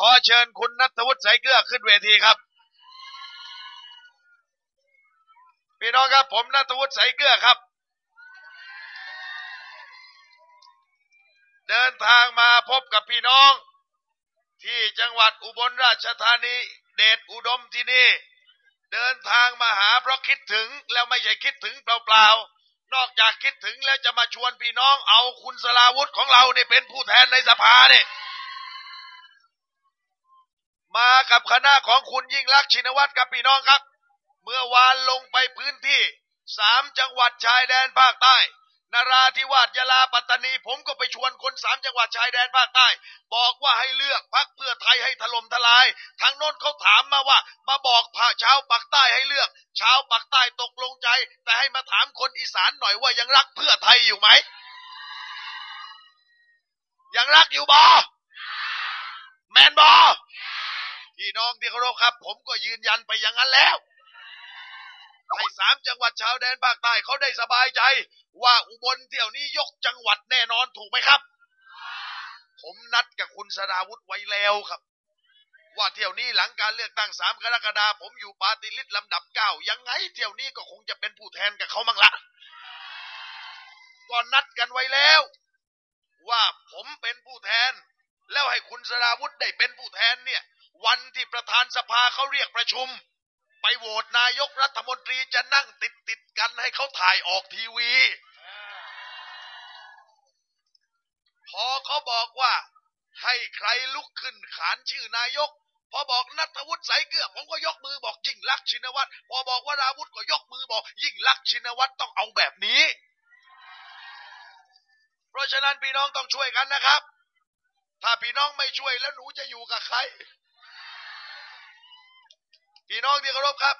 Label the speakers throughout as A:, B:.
A: ขอเชิญคุณนัทวุฒิสายเกลือขึ้นเวทีครับ พี่น้องครับผมนัทวุฒิสายเกลือครับ เดินทางมาพบกับพี่น้อง ที่จังหวัดอุบลราชธานี เดชอุดมที่นี่ เดินทางมาหาเพราะคิดถึงแล้วไม่ใช่คิดถึงเปล่าๆ นอกจากคิดถึงแล้วจะมาชวนพี่น้องเอาคุณสลาวุธของเราเนี่ยเป็นผู้แทนในสภาเนี่ย มากับคณะของคุณยิ่งลักษณ์ชินวัตรกับพี่น้องครับ เมื่อวานลงไปพื้นที่สามจังหวัดชายแดนภาคใต้นราธิวาสยะลาปัตตานี ผมก็ไปชวนคนสามจังหวัดชายแดนภาคใต้ บอกว่าให้เลือกพักเพื่อไทยให้ถล่มทลาย ทางโน้นเขาถามมาว่า มาบอกพาชาวปักใต้ให้เลือกชาวปักใต้ตกลงใจ แต่ให้มาถามคนอีสานหน่อยว่ายังรักเพื่อไทยอยู่ไหม ยังรักอยู่บอแมนบอ พี่น้องที่เคารพครับ ผมก็ยืนยันไปอย่างนั้นแล้วให้สามจังหวัดชาวแดนภาคใต้เขาได้สบายใจ ว่าอุบลเที่ยวนี้ยกจังหวัดแน่นอนถูกไหมครับ ผมนัดกับคุณสราวุธไว้แล้วครับ ว่าเที่ยวนี้หลังการเลือกตั้งสามกรกฎาผมอยู่ปาติลิตลำดับเก้ายังไงเที่ยวนี้ก็คงจะเป็นผู้แทนกับเขามั่งละก็นัดกันไว้แล้ว ว่าผมเป็นผู้แทน แล้วให้คุณสราวุธได้เป็นผู้แทนเนี่ย วันที่ประธานสภาเขาเรียกประชุม ไปโหวตนายกรัฐมนตรีจะนั่งติดติดกันให้เขาถ่ายออกทีวี พอเขาบอกว่าให้ใครลุกขึ้นขานชื่อนายก พอบอกนัทวุฒิสายเกลือผมก็ยกมือบอกยิ่งลักษณ์ชินวัตรพอบอกว่าราวุธก็ยกมือบอก ยิ่งลักษณ์ชินวัตรต้องเอาแบบนี้ เพราะฉะนั้นพี่น้องต้องช่วยกันนะครับ ถ้าพี่น้องไม่ช่วยแล้วหนูจะอยู่กับใคร พี่น้องที่เคารพครับ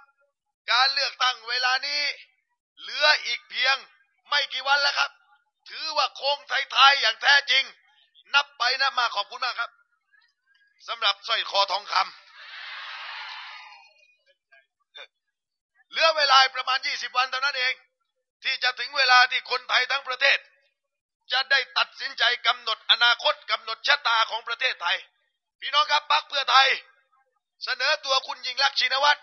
A: การเลือกตั้งเวลานี้ เหลืออีกเพียงไม่กี่วันแล้วครับ ถือว่าโค้งไทายๆอย่างแท้จริง นับไปนับมาขอบคุณมากครับสำหรับสร้อยคอทองคำเหลือเวลาประมาณ 20 วันเท่านั้นเอง ที่จะถึงเวลาที่คนไทยทั้งประเทศ จะได้ตัดสินใจกำหนดอนาคตกำหนดชะตาของประเทศไทย พี่น้องครับพักเพื่อไทย เสนอตัวคุณยิงรักษณ์ชินวัตร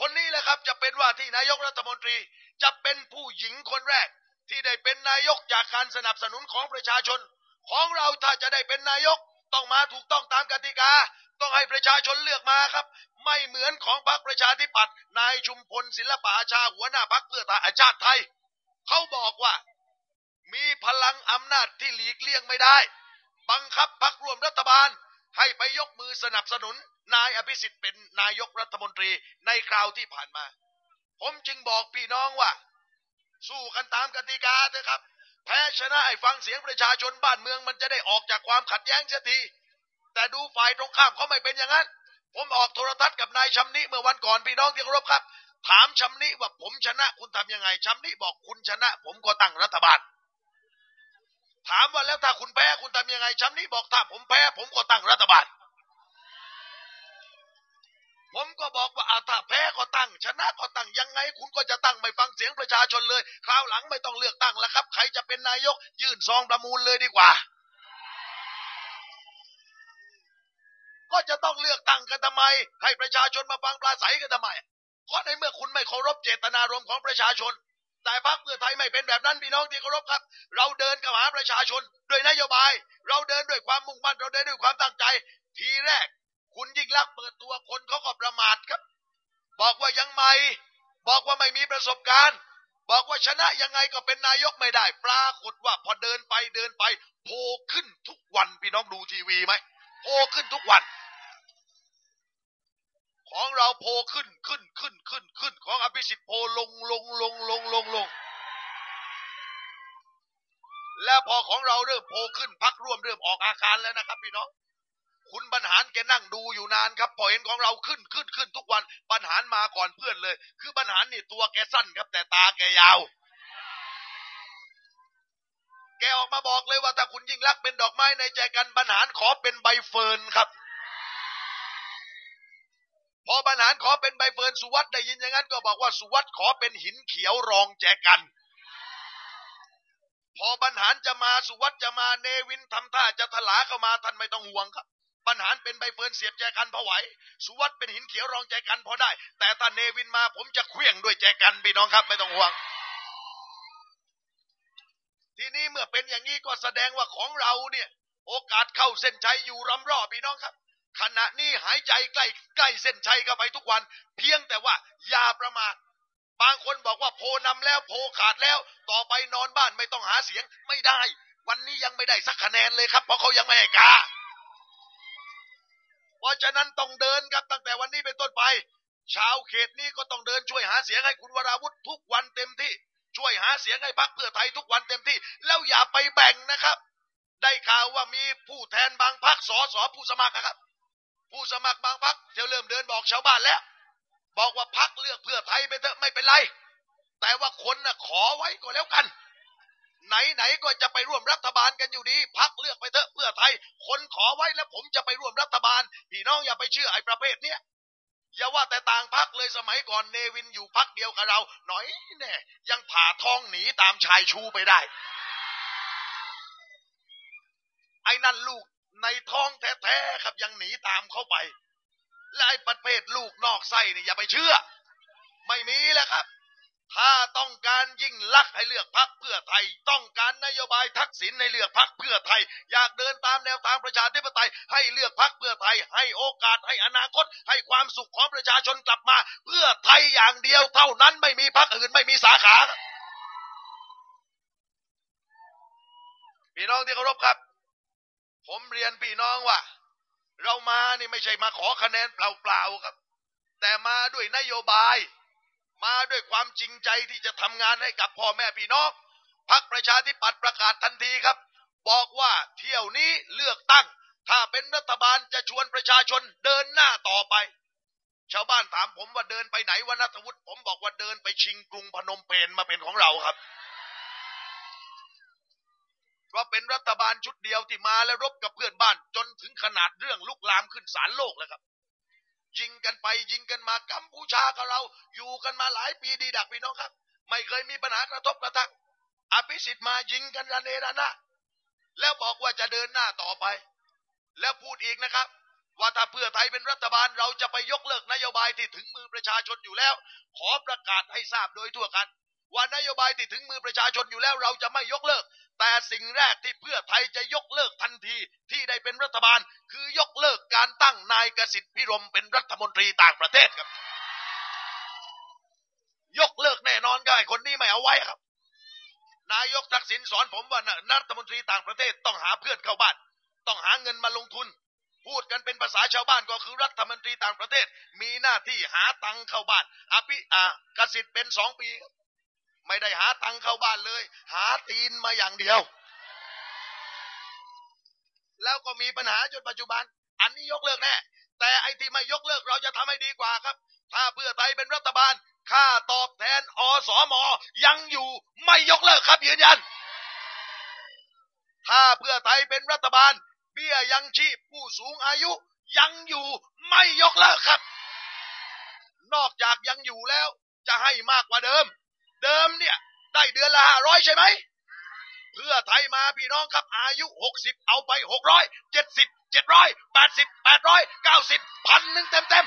A: คนนี้แหละครับจะเป็นว่าที่นายกรัฐมนตรีจะเป็นผู้หญิงคนแรก ที่ได้เป็นนายกจากการสนับสนุนของประชาชน ของเราถ้าจะได้เป็นนายกต้องมาถูกต้องตามกติกา ต้องให้ประชาชนเลือกมาครับ ไม่เหมือนของพรรคประชาธิปัตย์นายชุมพลศิลปอาชาหัวหน้าพรรคเพื่อไทยอาชาติไทย เขาบอกว่า มีพลังอำนาจที่หลีกเลี่ยงไม่ได้ บังคับพรรครวมรัฐบาล ให้ไปยกมือสนับสนุน นายอภิสิทธิ์เป็นนายกรัฐมนตรีในคราวที่ผ่านมา ผมจึงบอกพี่น้องว่า สู้กันตามกติกาเถอะครับ แพ้ชนะไอ้ฟังเสียงประชาชนบ้านเมืองมันจะได้ออกจากความขัดแย้งเสียที แต่ดูฝ่ายตรงข้ามเขาไม่เป็นอย่างนั้น ผมออกโทรทัศน์กับนายชำนิเมื่อวันก่อนพี่น้องที่เคารพครับ ถามชำนิว่าผมชนะคุณทำยังไงชำนิบอกคุณชนะ ผมก็ตั้งรัฐบาลถามว่าแล้วถ้าคุณแพ้คุณทำยังไงชำนิบอกถ้าผมแพ้ผมก็ตั้งรัฐบาล ผมก็บอกว่าอาถ้าแพ้ก็ตั้ง ชนะก็ตั้งยังไง คุณก็จะตั้งไม่ฟังเสียงประชาชนเลย คราวหลังไม่ต้องเลือกตั้งแล้วครับ ใครจะเป็นนายก ยื่นซองประมูลเลยดีกว่า ก็จะต้องเลือกตั้งกันทำไม ให้ประชาชนมาฟังปราศัยกันทำไมเพราะในเมื่อคุณไม่เคารพเจตนารมณ์ของประชาชน แต่พรรคเพื่อไทยไม่เป็นแบบนั้นพี่น้องที่เคารพครับ เราเดินกับหาประชาชนด้วยนโยบาย เราเดินด้วยความมุ่งมั่นเราเดินด้วยความตั้งใจ ทีแรก คุณยิ่งลักษณ์เปิดตัวคนเขาก็ประมาทครับ บอกว่ายังไม่ บอกว่าไม่มีประสบการณ์ บอกว่าชนะยังไงก็เป็นนายกไม่ได้ ปรากฏว่าพอเดินไปเดินไปโผล่ขึ้นทุกวันพี่น้องดูทีวีไหมโผล่ขึ้นทุกวัน ของเราโผล่ขึ้นขึ้นขึ้นขึ้นขึ้น ของอภิสิทธิ์โผล่ลงลงลงลงลงลงแล้วพอของเราเริ่มโผล่ขึ้นพักร่วมเริ่มออกอาการแล้วนะครับพี่น้อง คุณบรรหารแกนั่งดูอยู่นานครับพอเห็นของเราขึ้นขึ้นขึ้นทุกวันบรรหารมาก่อนเพื่อนเลย คือบรรหารนี่ตัวแกสั้นครับ แต่ตาแกยาว แกออกมาบอกเลยว่าถ้าคุณยิ่งรักเป็นดอกไม้ในใจกันบรรหารขอเป็นใบเฟิร์นครับ พอบรรหารขอเป็นใบเฟิร์นสุวัสด์ได้ยินอย่างนั้นก็บอกว่าสุวัสด์ขอเป็นหินเขียวรองแจกันพอบรรหารจะมาสุวัสด์จะมาเนวินทำท่าจะถลาเข้ามาท่านไม่ต้องห่วงครับ บรรหารเป็นใบเฟิร์นเสียบแจกันพอไหว สุวัตเป็นหินเขียวรองแจกันพอได้ แต่ถ้าเนวินมาผมจะเคลื่องด้วยแจกันพี่น้องครับไม่ต้องห่วง ทีนี้เมื่อเป็นอย่างนี้ก็แสดงว่าของเราเนี่ย โอกาสเข้าเส้นชัยอยู่รำรอบพี่น้องครับ ขณะนี้หายใจใกล้ใกล้เส้นชัยเข้าไปทุกวัน เพียงแต่ว่าอย่าประมาทบางคนบอกว่าโพนำแล้วโพขาดแล้ว ต่อไปนอนบ้านไม่ต้องหาเสียงไม่ได้ วันนี้ยังไม่ได้สักคะแนนเลยครับ เพราะเขายังไม่ให้กา เพราะฉะนั้นต้องเดินครับตั้งแต่วันนี้เป็นต้นไป ชาวเขตนี้ก็ต้องเดินช่วยหาเสียงให้คุณวราวุธทุกวันเต็มที่ ช่วยหาเสียงให้พรรคเพื่อไทยทุกวันเต็มที่ แล้วอย่าไปแบ่งนะครับ ได้ข่าวว่ามีผู้แทนบางพรรคสอสอผู้สมัครนะครับ ผู้สมัครบางพรรคเที่ยวเริ่มเดินบอกชาวบ้านแล้ว บอกว่าพรรคเลือกเพื่อไทยไปเถอะไม่เป็นไร แต่ว่าคนน่ะขอไว้ก็แล้วกัน ไหนๆก็จะไปร่วมรัฐบาลกันอยู่ดีพักเลือกไปเถอะเพื่อไทย คนขอไว้แล้วผมจะไปร่วมรัฐบาล พี่น้องอย่าไปเชื่อไอ้ประเภทเนี้ยอย่าว่าแต่ต่างพักเลยสมัยก่อนเนวินอยู่พักเดียวกับเรา หน่อยแน่ยังผ่าท้องหนีตามชายชูไปได้ ไอ้นั่นลูกในท้องแท้ๆครับยังหนีตามเข้าไป และไอ้ประเภทลูกนอกไส้นี่อย่าไปเชื่อ ไม่มีแล้วครับ ถ้าต้องการยิ่งลักษณ์ให้เลือกพักเพื่อไทย ต้องการนโยบายทักษิณในเลือกพักเพื่อไทย อยากเดินตามแนวทางประชาธิปไตย ให้เลือกพักเพื่อไทย ให้โอกาสให้อนาคต ให้ความสุขของประชาชนกลับมา เพื่อไทยอย่างเดียวเท่านั้นไม่มีพักอื่นไม่มีสาขาพี่น้องที่เคารพครับ ผมเรียนพี่น้องว่า เรามานี่ไม่ใช่มาขอคะแนนเปล่าๆครับ แต่มาด้วยนโยบาย มาด้วยความจริงใจที่จะทำงานให้กับพ่อแม่พี่น้องพักประชาธิปัตย์ประกาศทันทีครับ บอกว่าเที่ยวนี้เลือกตั้ง ถ้าเป็นรัฐบาลจะชวนประชาชนเดินหน้าต่อไป ชาวบ้านถามผมว่าเดินไปไหนวะนัทวุฒิผมบอกว่าเดินไปชิงกรุงพนมเปญมาเป็นของเราครับเพราะเป็นรัฐบาลชุดเดียวที่มาและรบกับเพื่อนบ้านจนถึงขนาดเรื่องลุกลามขึ้นศาลโลกแล้วครับ ยิงกันไปยิงกันมากัมพูชากับเรา อยู่กันมาหลายปีดีดักพี่น้องครับ ไม่เคยมีปัญหากระทบกระทั่งอภิสิทธิ์มายิงกันระเนระนาดแล้วบอกว่าจะเดินหน้าต่อไป แล้วพูดอีกนะครับ ว่าถ้าเพื่อไทยเป็นรัฐบาลเราจะไปยกเลิกนโยบายที่ถึงมือประชาชนอยู่แล้ว ขอประกาศให้ทราบโดยทั่วกัน ว่านโยบายที่ถึงมือประชาชนอยู่แล้ว เราจะไม่ยกเลิก แต่สิ่งแรกที่เพื่อไทยจะยกเลิกทันทีที่ได้เป็นรัฐบาล คือยกเลิกการตั้งนายกสิทธิ์พิรมเป็นรัฐมนตรีต่างประเทศครับ ยกเลิกแน่นอนก็ไอ้คนนี้ไม่เอาไว้ครับ นายกทักษิณสอนผมว่ารัฐมนตรีต่างประเทศต้องหาเพื่อนเข้าบ้าน ต้องหาเงินมาลงทุน พูดกันเป็นภาษาชาวบ้านก็คือรัฐมนตรีต่างประเทศ มีหน้าที่หาตังเข้าบ้านอภิอากสิทธิ์เป็นสองปี ไม่ได้หาตังเข้าบ้านเลย หาตีนมาอย่างเดียว แล้วก็มีปัญหาจนปัจจุบัน อันนี้ยกเลิกแน่แต่ไอ้ที่ไม่ยกเลิกเราจะทำให้ดีกว่าครับ ถ้าเพื่อไทยเป็นรัฐบาลค่าตอบแทนอสมยังอยู่ไม่ยกเลิกครับยืนยัน ถ้าเพื่อไทยเป็นรัฐบาล เบี้ยยังชีพผู้สูงอายุยังอยู่ไม่ยกเลิกครับ นอกจากยังอยู่แล้ว จะให้มากกว่าเดิมเนี่ย ได้เดือนละห้าร้อย ใช่ไหม เพื่อไทยมาพี่น้องครับอายุหกสิบเอาไปหกร้อยเจ็ดสิบเจ็ดร้อยแปดสิบแปดร้อยเก้าสิบพันหนึ่งเต็มเต็ม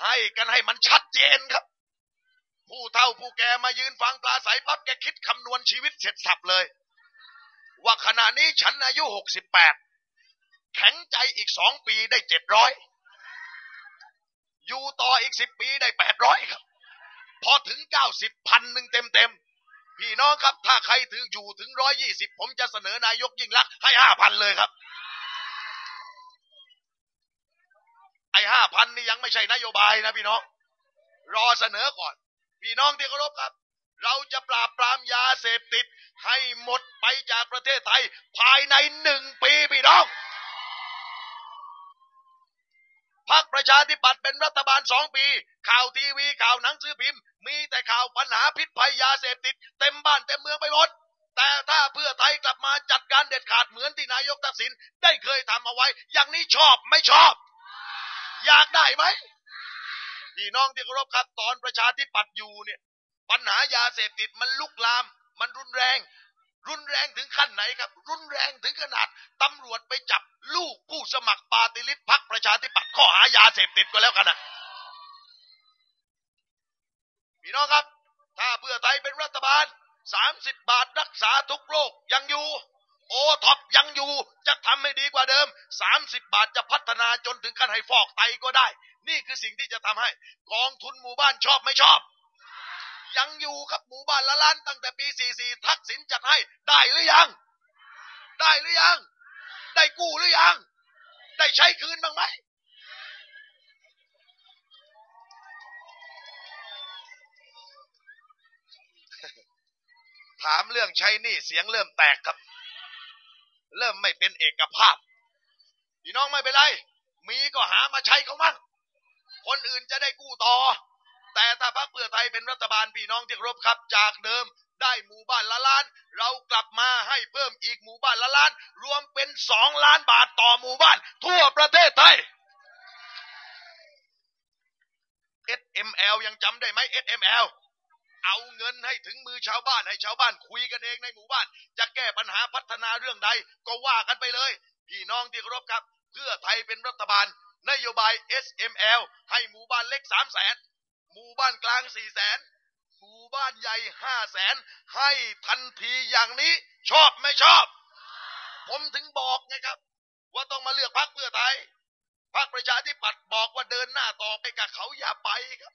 A: ให้กันให้มันชัดเจนครับ ผู้เฒ่าผู้แก่มายืนฟังปลาใสปั๊บแกคิดคำนวณชีวิตเสร็จสับเลย ว่าขณะนี้ฉันอายุหกสิบแปดแข็งใจอีกสองปีได้เจ็ดร้อยอยู่ต่ออีกสิบปีได้แปดร้อยครับ พอถึงเก้าสิบพันหนึ่งเต็มเต็มพี่น้องครับถ้าใครถืออยู่ถึงร้อยยี่สิบผมจะเสนอนายกยิ่งรักให้ห้าพันเลยครับ ไอ้ห้าพันนี่ยังไม่ใช่นโยบายนะพี่น้อง รอเสนอก่อน พี่น้องที่เคารพครับ เราจะปราบปรามยาเสพติดให้หมดไปจากประเทศไทย ภายในหนึ่งปีพี่น้อง พรรคประชาธิปัตย์เป็นรัฐบาลสองปี ข่าวทีวีข่าวหนังสือพิมพ์ มีแต่ข่าวปัญหาพิษภัยยาเสพติด เต็มบ้านเต็มเมืองไปหมดแต่ถ้าเพื่อไทยกลับมาจัดการเด็ดขาดเหมือนที่นายกทักษิณได้เคยทำเอาไว้ อย่างนี้ชอบไม่ชอบ อยากได้ไหมพี่น้องที่เคารพครับตอนประชาธิปัตย์อยู่เนี่ย ปัญหายาเสพติดมันลุกลาม มันรุนแรง รุนแรงถึงขั้นไหนครับ รุนแรงถึงขนาดตำรวจไปจับลูกผู้สมัครปาติลิศพักประชาธิปัตย์ข้อหายาเสพติดก็แล้วกันนะพี่น้องครับ ถ้าเพื่อไทยเป็นรัฐบาล 30 บาทรักษาทุกโรคยังอยู่ โอท็อปยังอยู่จะทำให้ดีกว่าเดิม 30 บาทจะพัฒนาจนถึงขั้นให้ฟอกไตก็ได้ นี่คือสิ่งที่จะทำให้กองทุนหมู่บ้านชอบไม่ชอบ ยังอยู่ครับหมู่บ้านละล้านตั้งแต่ปี 44 ทักษิณจัดให้ได้หรือยัง ได้หรือยัง ได้กู้หรือยัง ได้ใช้คืนบ้างไหมถามเรื่องใช้หนี่เสียงเริ่มแตกครับ เริ่มไม่เป็นเอกภาพ พี่น้องไม่เป็นไร มีก็หามาใช้เขามั่งคนอื่นจะได้กู้ต่อ แต่ถ้าพรรคเพื่อไทยเป็นรัฐบาลพี่น้องที่เคารบครับ จากเดิมได้หมู่บ้านละล้าน เรากลับมาให้เพิ่มอีกหมู่บ้านละล้าน รวมเป็นสองล้านบาทต่อหมู่บ้าน ทั่วประเทศไทย SML ยังจำได้ไหม SML เอาเงินให้ถึงมือชาวบ้านให้ชาวบ้านคุยกันเองในหมู่บ้าน จะแก้ปัญหาพัฒนาเรื่องใดก็ว่ากันไปเลย พี่น้องที่เคารพครับ เพื่อไทยเป็นรัฐบาล นโยบาย SML ให้หมู่บ้านเล็กสามแสน หมู่บ้านกลางสี่แสนหมู่บ้านใหญ่ห้าแสนให้ทันทีอย่างนี้ ชอบไม่ชอบ ผมถึงบอกไงครับ ว่าต้องมาเลือกพรรคเพื่อไทยพรรคประชาธิปัตย์บอกว่าเดินหน้าต่อไปกับเขาอย่าไปครับ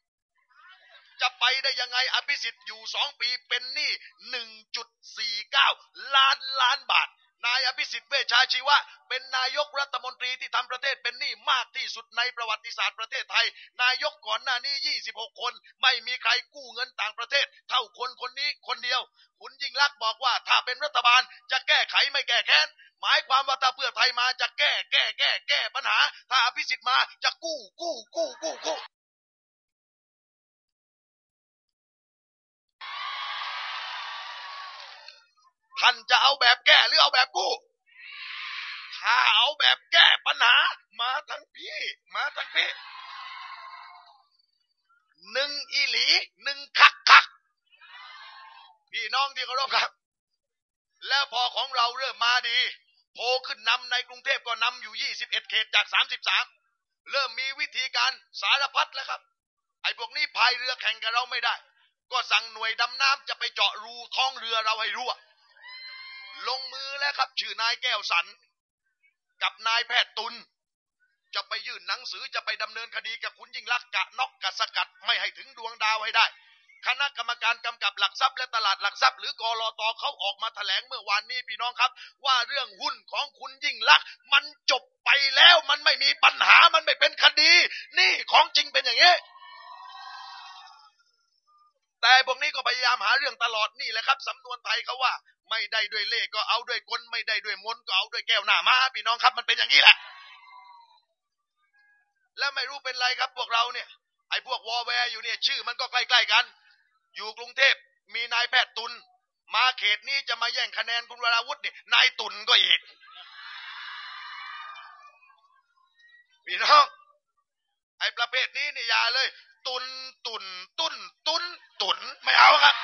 A: จะไปได้ยังไงอภิสิทธิ์อยู่สองปีเป็นหนี้หนึ่งจุดสี่เก้าล้านล้านบาท นายอภิสิทธิ์เวชชาชีวะ เป็นนายกรัฐมนตรีที่ทำประเทศเป็นหนี้มากที่สุดในประวัติศาสตร์ประเทศไทย นายกก่อนหน้านี้ 26 คน ไม่มีใครกู้เงินต่างประเทศ เท่าคนคนนี้คนเดียว คุณยิ่งลักษณ์บอกว่าถ้าเป็นรัฐบาลจะแก้ไขไม่แก้แค้น หมายความว่าถ้าเพื่อไทยมาจะแก้แก้แก้แก้ปัญหา ถ้าอภิสิทธิ์มาจะกู้กู้กู้กู้กู้ ท่านจะเอาแบบแก้หรือเอาแบบกู้ถ้าเอาแบบแก้ปัญหา มาทั้งพี่ มาทั้งพี่หนึ่งอีหลีหนึ่งคักคักพี่น้องที่เคารพครับ แล้วพอของเราเริ่มมาดีโพขึ้นนำในกรุงเทพก็นำอยู่ 21 เขตจาก 33 เริ่มมีวิธีการสารพัดแล้วครับ ไอ้พวกนี้พายเรือแข่งกับเราไม่ได้ ก็สั่งหน่วยดำน้ำจะไปเจาะรูท้องเรือเราให้รั่ว ลงมือแล้วครับ ชื่อนายแก้วสัน กับนายแพทย์ตุลจะไปยื่นหนังสือจะไปดำเนินคดีกับคุณยิ่งลักษณ์กะนอกกะสกัดไม่ให้ถึงดวงดาวให้ได้ คณะกรรมการกำกับหลักทรัพย์และตลาดหลักทรัพย์ หรือกรอตเขาออกมาแถลงเมื่อวานนี้พี่น้องครับ ว่าเรื่องหุ้นของคุณยิ่งลักษณ์มันจบไปแล้วมันไม่มีปัญหามันไม่เป็นคดี นี่ของจริงเป็นอย่างนี้แต่พวกนี้ก็พยายามหาเรื่องตลอดนี่แหละครับสำนวนไทยเขาว่า ไม่ได้ด้วยเล่ก็เอาด้วยกลไม่ได้ด้วยมนต์ก็เอาด้วยแก้วหน้ามาพี่น้องครับมันเป็นอย่างนี้แหละ แล้วไม่รู้เป็นไรครับพวกเราเนี่ยไอ้พวกวอแวร์อยู่เนี่ยชื่อมันก็ใกล้ๆกัน อยู่กรุงเทพมีนายแพทย์ตุลมาเขตนี้จะมาแย่งคะแนนคุณวราวุฒิเนี่ยนายตุลก็อีกพี่น้องไอ้ประเภทนี้เนี่อย่าเลย ตุนตุนตุนตุนตุนไม่เอาครับ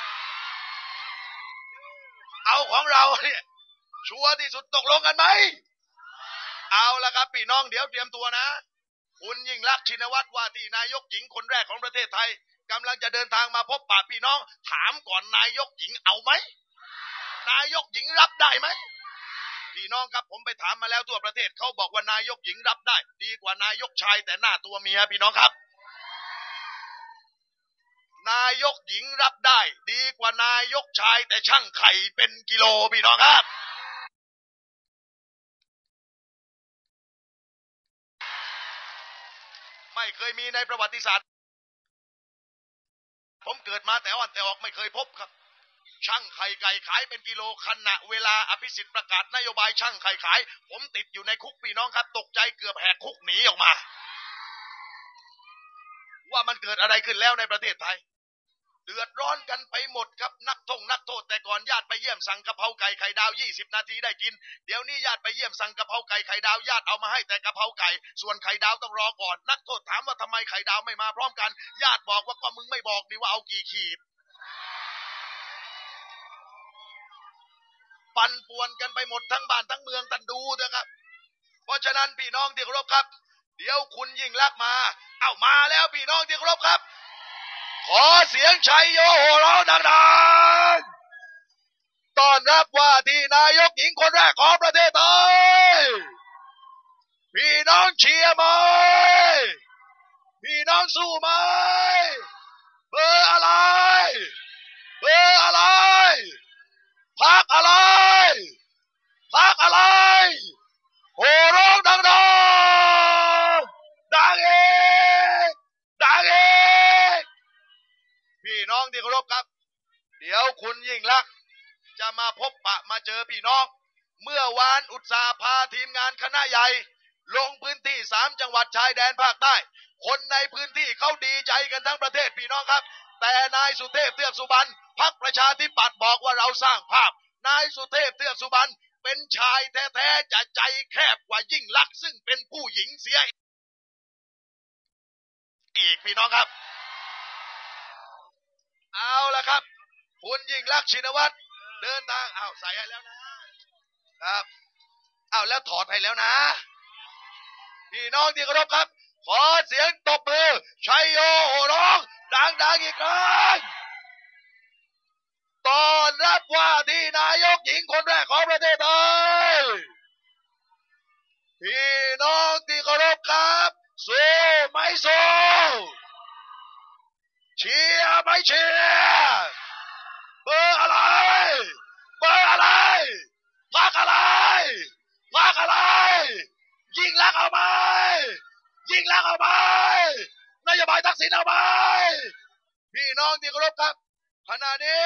A: เอาของเราเนี่ยชัวร์ที่สุดตกลงกันไหม เอาละครับพี่น้องเดี๋ยวเตรียมตัวนะ คุณยิ่งรักชินวัตรว่าที่นายกหญิงคนแรกของประเทศไทยกำลังจะเดินทางมาพบปะพี่น้อง ถามก่อนนายกหญิงเอาไหม นายกหญิงรับได้ไหมพี่น้องครับผมไปถามมาแล้วทั่วประเทศเขาบอกว่านายกหญิงรับได้ ดีกว่านายกชายแต่หน้าตัวเมียพี่น้องครับ นายกหญิงรับได้ ดีกว่านายกชายแต่ช่างไข่เป็นกิโลพี่น้องครับไม่เคยมีในประวัติศาสตร์ ผมเกิดมาแต่อ่อนแต่ออกไม่เคยพบครับ ช่างไข่ไก่ขายเป็นกิโลขณะเวลาอภิสิทธิ์ประกาศนโยบายช่างไข่ขาย ผมติดอยู่ในคุกพี่น้องครับ ตกใจเกือบแหกคุกหนีออกมา ว่ามันเกิดอะไรขึ้นแล้วในประเทศไทย เดือดร้อนกันไปหมดครับนักท่งนักโทษ แต่ก่อนญาติไปเยี่ยมสั่งกะเพราไก่ไข่ดาว 20 นาทีได้กิน เดี๋ยวนี้ญาติไปเยี่ยมสั่งกะเพราไก่ไข่ดาวญาติเอามาให้แต่กะเพราไก่ ส่วนไข่ดาวต้องรอก่อน นักโทษถามว่าทำไมไข่ดาวไม่มาพร้อมกัน ญาติบอกว่าก็มึงไม่บอกดีว่าเอากี่ขีดปั่นป่วนกันไปหมดทั้งบ้านทั้งเมืองตันดูนะครับ เพราะฉะนั้นพี่น้องที่เคารพครับ เดี๋ยวคุณยิ่งลักมา เอ้ามาแล้วพี่น้องที่เคารพครับ ขอเสียงชัยโยโห่ร้องดังๆต้อนรับว่าที่นายกหญิงคนแรกของประเทศไทยพี่น้องเชียร์ไหมพี่น้องสู้ไหมเบอร์อะไร เบอร์อะไรพักอะไรพักอะไรโห่ร้องดังๆดังเองดังเองพี่น้ องที่เคารพครับ เดี๋ยวคุณยิ่งลักษณ์จะมาพบปะมาเจอพี่น้อง เมื่อวานอุตสาห์พาทีมงานคณะใหญ่ ลงพื้นที่สามจังหวัดชายแดนภาคใต้ คนในพื้นที่เขาดีใจกันทั้งประเทศพี่น้องครับ แต่นายสุเทพเทือกสุบรรณพักประชาธิปัตย์บอกว่าเราสร้างภาพ นายสุเทพเทือกสุบรรณเป็นชายแท้ๆจะใจแคบกว่ายิ่งลักษณ์ซึ่งเป็นผู้หญิงเสียอีกพี่น้องครับ เอาละครับ คุณยิ่งลักษณ์ชินวัตรเดินทางเอาใส่ให้แล้วนะครับเอาแล้วถอดให้แล้วนะ พี่น้องที่เคารพครับ ขอเสียงตบมือชัยโยโหร้อง ดังๆอีกครั้งตอนรับว่าที่นายกหญิงคนแรกของประเทศไทยพี่น้องที่เคารพครับสู้ไหม่สู้ ชียร์ไม่เชียร์เบอร์อะไร เบอร์อะไรพักอะไรพักอะไร ยิงลักเอาไหมยิงลักเอาไหมนโยบายทักษิณเอาไหมพี่น้องที่เคารพครับขณะนี้